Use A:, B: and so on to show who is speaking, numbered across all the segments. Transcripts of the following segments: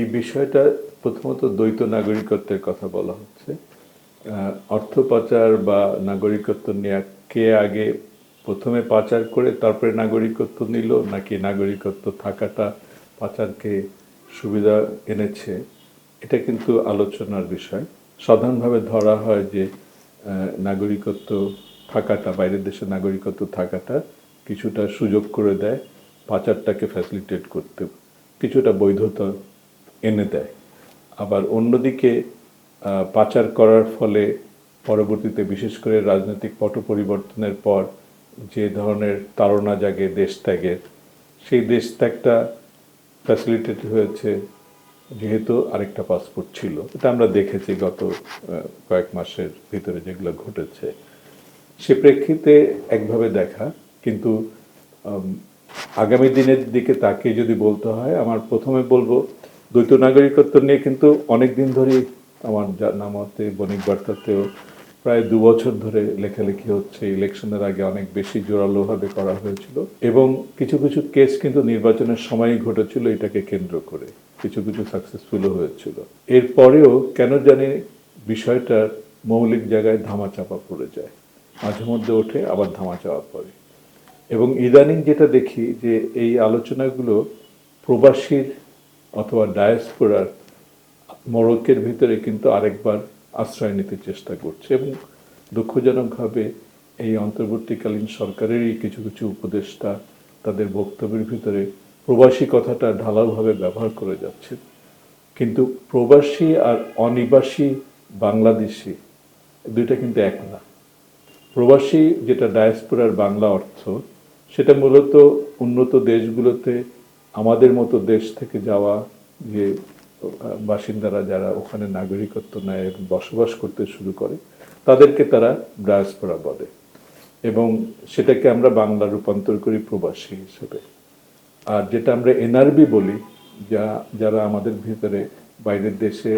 A: এই বিষয়টা প্রথমত দ্বৈত নাগরিকত্বের কথা বলা হচ্ছে। অর্থ পাচার বা নাগরিকত্ব নেওয়া কে আগে প্রথমে পাচার করে তারপরে নাগরিকত্ব নিল, নাকি নাগরিকত্ব থাকাটা পাচারকে সুবিধা এনেছে? এটা কিন্তু আলোচনার বিষয়। সাধারণভাবে ধরা হয় যে নাগরিকত্ব থাকাটা, বাইরের দেশে নাগরিকত্ব থাকাটা কিছুটা সুযোগ করে দেয় পাচারটাকে ফ্যাসিলিটেট করতে। কিছুটা বৈধতা এনে দেয়। আবার অন্যদিকে পাচার করার ফলে পরবর্তীতে বিশেষ করে রাজনৈতিক পট পরিবর্তনের পর যে ধরনের তাড়না জাগে দেশ ত্যাগের, সেই দেশ ত্যাগটা ফ্যাসিলিটেট হয়েছে যেহেতু আরেকটা পাসপোর্ট ছিল। এটা আমরা দেখেছি গত কয়েক মাসের ভিতরে যেগুলো ঘটেছে। সে প্রেক্ষিতে একভাবে দেখা, কিন্তু আগামী দিনের দিকে তাকে যদি বলতে হয়, আমার প্রথমে বলব দ্বৈত নাগরিকত্ব নিয়ে কিন্তু অনেক দিন ধরেই আমার জানা মতে বণিক বার্তাতেও প্রায় দু বছর ধরে লেখালেখি হচ্ছে। ইলেকশনের আগে অনেক বেশি জোরালোভাবে করা হয়েছিল এবং কিছু কিছু কেস কিন্তু নির্বাচনের সময়ই ঘটেছিল এটাকে কেন্দ্র করে। কিছু কিছু সাকসেসফুলও হয়েছিল। এরপরেও কেন জানি বিষয়টার মৌলিক জায়গায় ধামাচাপা পড়ে যায়। মাঝে মধ্যে ওঠে, আবার ধামাচাপা পড়ে। এবং ইদানিং যেটা দেখি যে এই আলোচনাগুলো প্রবাসীর অথবা ডায়াসপোরার মরক্কের ভিতরে কিন্তু আরেকবার আশ্রয় নিতে চেষ্টা করছে এবং দুঃখজনকভাবে এই অন্তর্বর্তীকালীন সরকারেরই কিছু কিছু উপদেষ্টা তাদের বক্তব্যের ভিতরে প্রবাসী কথাটা ঢালাওভাবে ব্যবহার করে যাচ্ছে কিন্তু প্রবাসী আর অনিবাসী বাংলাদেশি দুইটা কিন্তু এক না। প্রবাসী যেটা ডায়াসপোরার বাংলা অর্থ, সেটা মূলত উন্নত দেশগুলোতে আমাদের মতো দেশ থেকে যাওয়া যে বাসিন্দারা যারা ওখানে নাগরিকত্ব নেয়, বসবাস করতে শুরু করে, তাদেরকে তারা ডায়াসপোরা বলে। এবং সেটাকে আমরা বাংলা রূপান্তর করি প্রবাসী হিসেবে। আর যেটা আমরা এনআরবি বলি, যা, যারা আমাদের ভিতরে বাইরের দেশে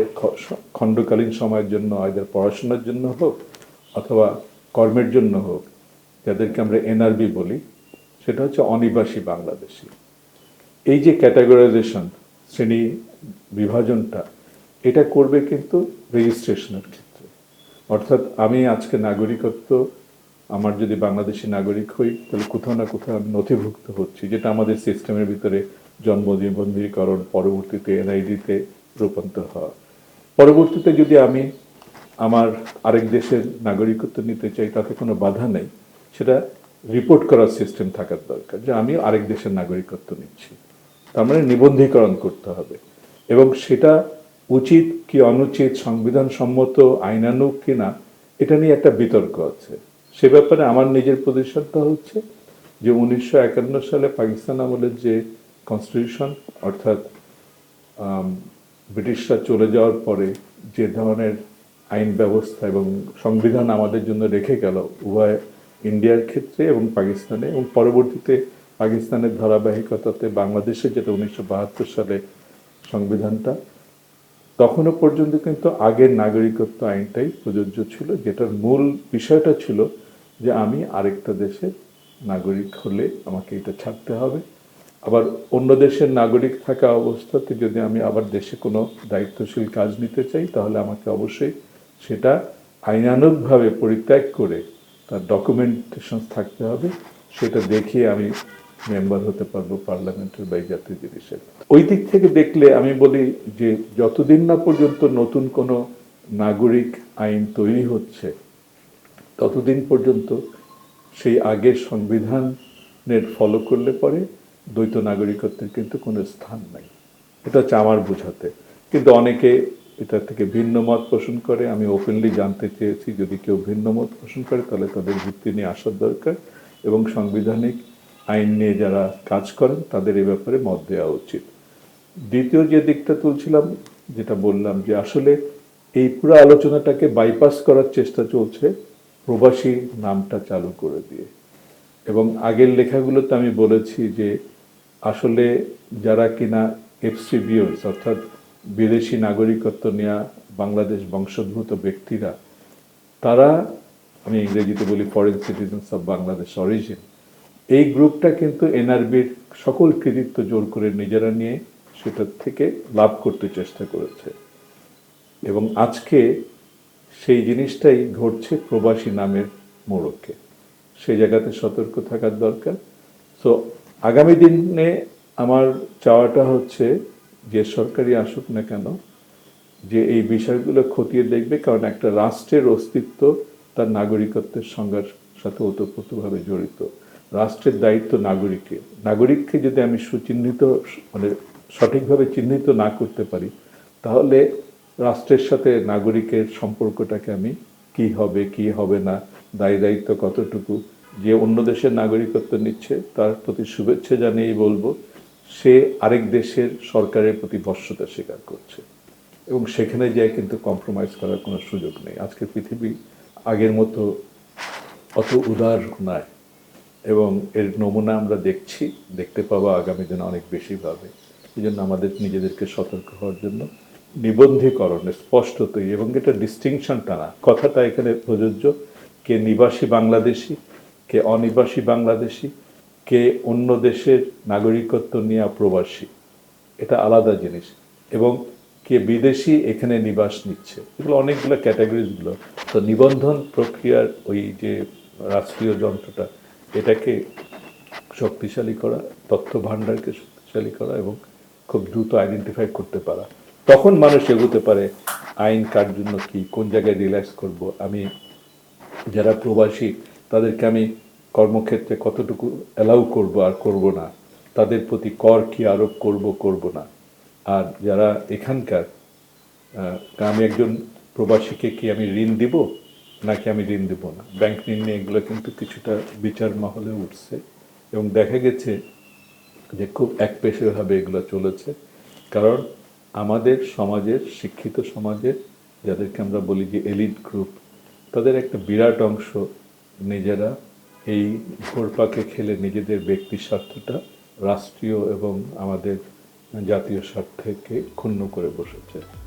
A: খণ্ডকালীন সময়ের জন্য আইদার পড়াশোনার জন্য হোক, অথবা কর্মের জন্য হোক, যাদেরকে আমরা এনআরবি বলি, সেটা হচ্ছে অনিবাসী বাংলাদেশি। এই যে ক্যাটাগরাইজেশন শ্রেণি বিভাজনটা, এটা করবে কিন্তু রেজিস্ট্রেশনের ক্ষেত্রে। অর্থাৎ আমি আজকে নাগরিকত্ব, আমার যদি বাংলাদেশি নাগরিক হই, তাহলে কোথাও না কোথাও আমি নথিভুক্ত হচ্ছি, যেটা আমাদের সিস্টেমের ভিতরে জন্ম নিবন্ধীকরণ পরবর্তীতে এনআইডিতে রূপান্তর হওয়া। পরবর্তীতে যদি আমি আমার আরেক দেশের নাগরিকত্ব নিতে চাই, তাতে কোনো বাধা নেই। সেটা রিপোর্ট করার সিস্টেম থাকার দরকার, যে আমি আরেক দেশের নাগরিকত্ব নিচ্ছি। তার মানে নিবন্ধীকরণ করতে হবে। এবং সেটা উচিত কি অনুচিত সংবিধান সম্মত আইনানুগ কিনা এটা নিয়ে একটা বিতর্ক আছে। সে ব্যাপারে আমার নিজের পজিশনটা হচ্ছে যে উনিশশো একান্ন সালে পাকিস্তান আমলের যে কনস্টিটিউশন অর্থাৎ ব্রিটিশরা চলে যাওয়ার পরে যে ধরনের আইন ব্যবস্থা এবং সংবিধান আমাদের জন্য রেখে গেল উভয় ইন্ডিয়ার ক্ষেত্রে এবং পাকিস্তানে এবং পরবর্তীতে পাকিস্তানের ধারাবাহিকতাতে বাংলাদেশে যেটা উনিশশো বাহাত্তর সালে সংবিধানটা তখনও পর্যন্ত কিন্তু আগের নাগরিকত্ব আইনটাই প্রযোজ্য ছিল, যেটার মূল বিষয়টা ছিল যে আমি আরেকটা দেশের নাগরিক হলে আমাকে এটা ছাড়তে হবে। আবার অন্য দেশের নাগরিক থাকা অবস্থাতে যদি আমি আবার দেশে কোনো দায়িত্বশীল কাজ নিতে চাই, তাহলে আমাকে অবশ্যই সেটা আইনানুগভাবে পরিত্যাগ করে তার ডকুমেন্টেশন থাকতে হবে। সেটা দেখিয়ে আমি মেম্বার হতে পারব পার্লামেন্টের বা এই জাতীয় জিনিসের। ওই দিক থেকে দেখলে আমি বলি যে যতদিন না পর্যন্ত নতুন কোনো নাগরিক আইন তৈরি হচ্ছে, ততদিন পর্যন্ত সেই আগের সংবিধানের ফলো করলে পরে দ্বৈত নাগরিকত্বের কিন্তু কোনো স্থান নাই। এটা হচ্ছে আমার বোঝাতে। কিন্তু অনেকে এটা থেকে ভিন্ন মত পোষণ করে। আমি ওপেনলি জানতে চেয়েছি, যদি কেউ ভিন্ন মত পোষণ করে তাহলে তাদের ভিত্তি নিয়ে আসার দরকার এবং সাংবিধানিক আইন নিয়ে যারা কাজ করেন, তাদের এ ব্যাপারে মত দেওয়া উচিত। দ্বিতীয় যে দিকটা তুলছিলাম, যেটা বললাম যে আসলে এই পুরো আলোচনাটাকে বাইপাস করার চেষ্টা চলছে প্রবাসী নামটা চালু করে দিয়ে। এবং আগের লেখাগুলোতে আমি বলেছি যে আসলে যারা কিনা এফসিবিওস অর্থাৎ বিদেশি নাগরিকত্ব নেওয়া বাংলাদেশ বংশোদ্ভূত ব্যক্তিরা, তারা, আমি ইংরেজিতে বলি foreign citizens of Bangladesh origin এই গ্রুপটা কিন্তু এনআরবির সকল কৃতিত্ব জোর করে নিজেরা নিয়ে সেটার থেকে লাভ করতে চেষ্টা করেছে। এবং আজকে সেই জিনিসটাই ঘটছে প্রবাসী নামের মোড়কে। সেই জায়গাতে সতর্ক থাকার দরকার। তো আগামী দিনে আমার চাওয়াটা হচ্ছে যে সরকারি আসুক না কেন, যে এই বিষয়গুলো খতিয়ে দেখবে, কারণ একটা রাষ্ট্রের অস্তিত্ব তার নাগরিকত্বের সংজ্ঞার সাথে ওতপ্রোতভাবে জড়িত। রাষ্ট্রের দায়িত্ব নাগরিককে নাগরিককে যদি আমি সুচিহ্নিত মানে সঠিকভাবে চিহ্নিত না করতে পারি, তাহলে রাষ্ট্রের সাথে নাগরিকের সম্পর্কটাকে আমি কি হবে কি হবে না, দায়ী দায়িত্ব কতটুকু, যে অন্য দেশের নাগরিকত্ব নিচ্ছে, তার প্রতি শুভেচ্ছা জানিয়েই বলব, সে আরেক দেশের সরকারের প্রতি বর্ষতা স্বীকার করছে। এবং সেখানে যায় কিন্তু কম্প্রোমাইজ করার কোনো সুযোগ নেই। আজকে পৃথিবী আগের মতো অত উদার নয়। এবং এর নমুনা আমরা দেখছি, দেখতে পাবো আগামী দিনে অনেক বেশি ভাবে। এই জন্য আমাদের নিজেদেরকে সতর্ক হওয়ার জন্য নিবন্ধীকরণ স্পষ্টতই এবং এটা ডিস্টিংশন টানা। কথাটা এখানে প্রযোজ্য, কে নিবাসী বাংলাদেশি, কে অনিবাসী বাংলাদেশি, কে অন্য দেশের নাগরিকত্ব নিয়ে প্রবাসী, এটা আলাদা জিনিস। এবং কে বিদেশি এখানে নিবাস নিচ্ছে। এগুলো অনেকগুলো ক্যাটাগরিজগুলো তো নিবন্ধন প্রক্রিয়ার ওই যে রাষ্ট্রীয় যন্ত্রটা এটাকে শক্তিশালী করা তথ্য ভাণ্ডারকে শক্তিশালী করা এবং খুব দ্রুত আইডেন্টিফাই করতে পারা। তখন মানুষ এগোতে পারে, আইন কার জন্য কি, কোন জায়গায় রিল্যাক্স করব, আমি যারা প্রবাসী, তাদেরকে আমি কর্মক্ষেত্রে কতটুকু অ্যালাউ করব আর করব না, তাদের প্রতি কর কি আরোপ করব করব না। আর যারা এখানকার আমি একজন প্রবাসীকে কি আমি ঋণ দিব? নাকি আমি ঋণ দেবো না? ব্যাংক ঋণ নিয়ে এগুলো কিন্তু কিছুটা বিচার মহলে উঠছে এবং দেখা গেছে যে খুব একপেশেভাবে এগুলো চলেছে। কারণ আমাদের সমাজের, শিক্ষিত সমাজের, যাদেরকে আমরা বলি যে এলিট গ্রুপ, তাদের একটা বিরাট অংশ নিজেরা এই ঘোরপাকে খেলে নিজেদের ব্যক্তি স্বার্থটা রাষ্ট্রীয় এবং আমাদের জাতীয় স্বার্থকে ক্ষুণ্ণ করে বসেছে।